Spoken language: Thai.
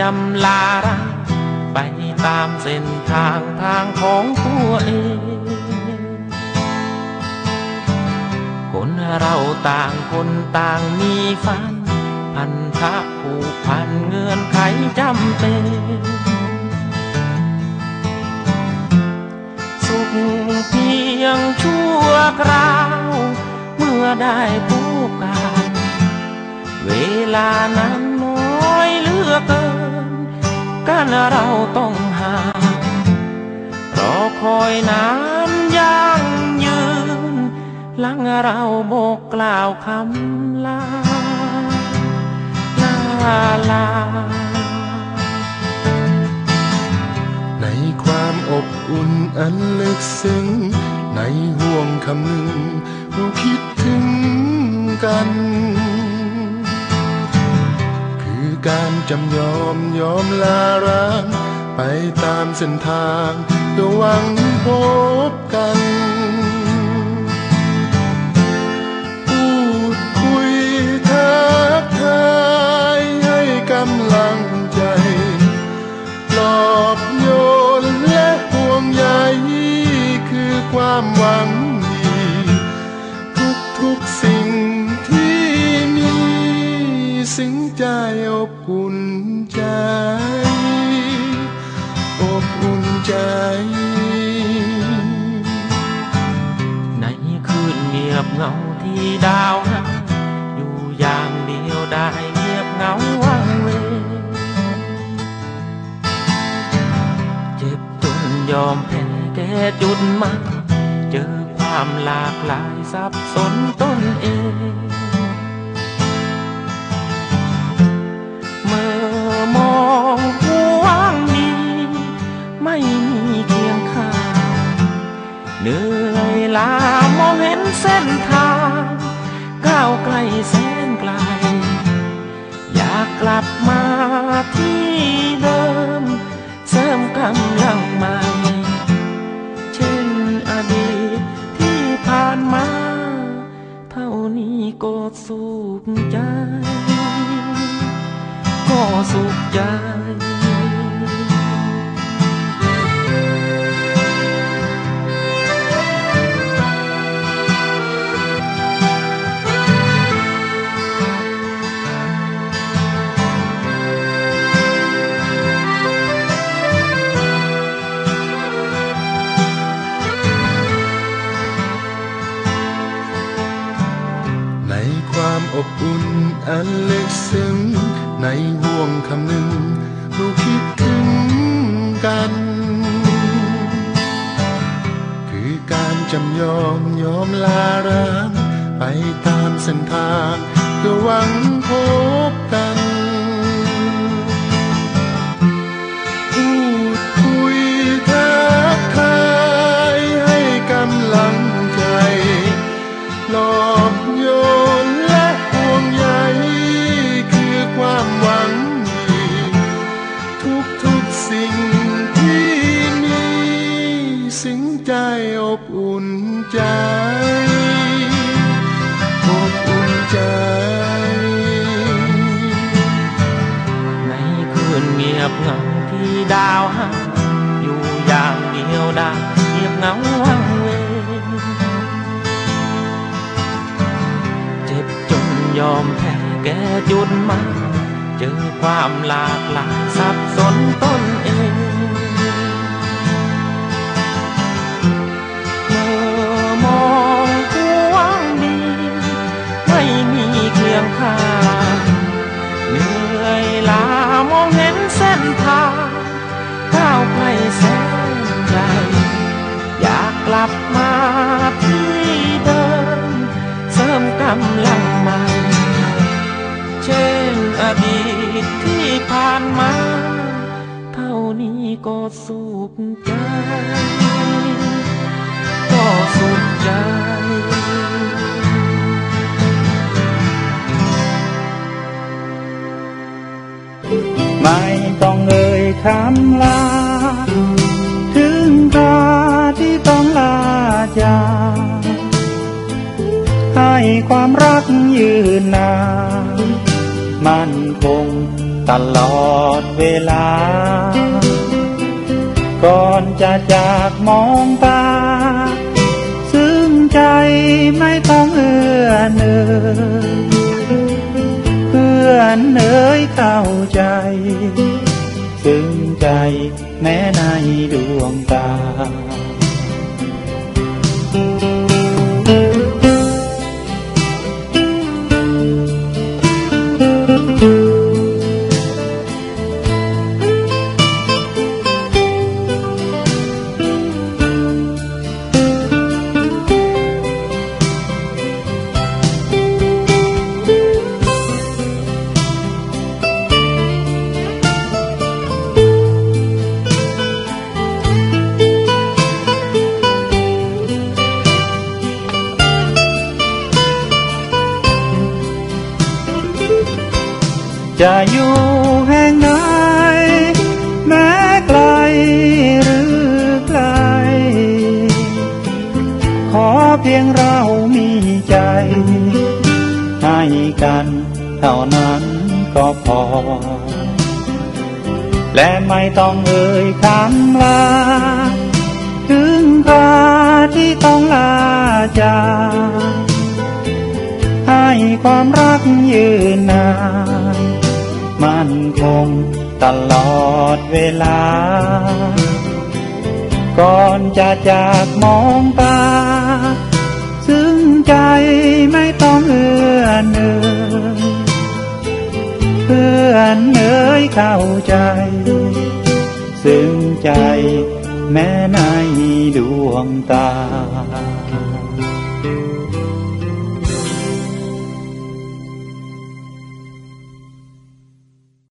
จำลารักไปตามเส้นทางทางของตัวเอง คนเราต่างคนต่างมีฝัน พันธะผูกพันเงื่อนไขจำเป็น สุขเพียงชั่วคราว เมื่อได้พบกัน เวลานั้นน้อยเหลือเกิน กันเราต้องห่างรอคอยนานยังยืนหลังเราบอกกล่าวคำลาลาลา ในความอบอุ่นอันลึกซึ้ง ในห่วงคำหนึ่งเราคิดถึงกัน การจำยอมยอมลาร้าง ไปตามเส้นทางเพื่อหวังพบกัน ใจอบอุ่นใจ อบอุ่นใจ ในคืนเงียบเงาที่ดาวอยู่อย่างเดียวได้เงียบเงาวังเวเจ็บจนยอมแพ้แก่จุดมาเจอความหลากหลายสับสนต้น สุขใจในความอบอุ่นอันลึกซึ้ง ในห่วงคำหนึ่งเราคิดถึงกัน คือการจำยอมยอมลาร้างไปตามเส้นทางเพื่อหวังพบกัน สิ่งที่มีสิ่งใจอบอุ่นใจอบอุ่นใจ ในคืนเงียบเหงาที่ดาวหาอยู่อย่างเดียวได้เงียบเหงาวังเวงเจ็บจนยอมแพ้แก่จุดหมาย เจอความหลากหลายสับสนตนเองเมื่อมองกว้างดีไม่มีเคียงข้า ที่ผ่านมา เท่านี้ก็สุขใจ ก็สุขใจไม่ต้องเอ่ยคำลา ถึงคราที่ต้องลาจากให้ความรักยืนนานมั่นคง ตลอดเวลา ก่อนจะจากมองตา ซึ่งใจไม่ต้องเอื้อเนอเพื่อนเอ๋ยเข้าใจ ซึ่งใจแม้ จะอยู่แห่งไหนแม้ไกลหรือไกล ขอเพียงเรามีใจ ให้กันเท่านั้นก็พอ และไม่ต้องเอ่ยคำลา ถึงคราที่ต้องลาจากให้ความรักยืน ตลอดเวลา ก่อนจะจากมองตา ซึ่งใจไม่ต้องเอื้อเนยเพื่อนเอ๋ยเข้าใจ ซึ่งใจแม้ในดวงตา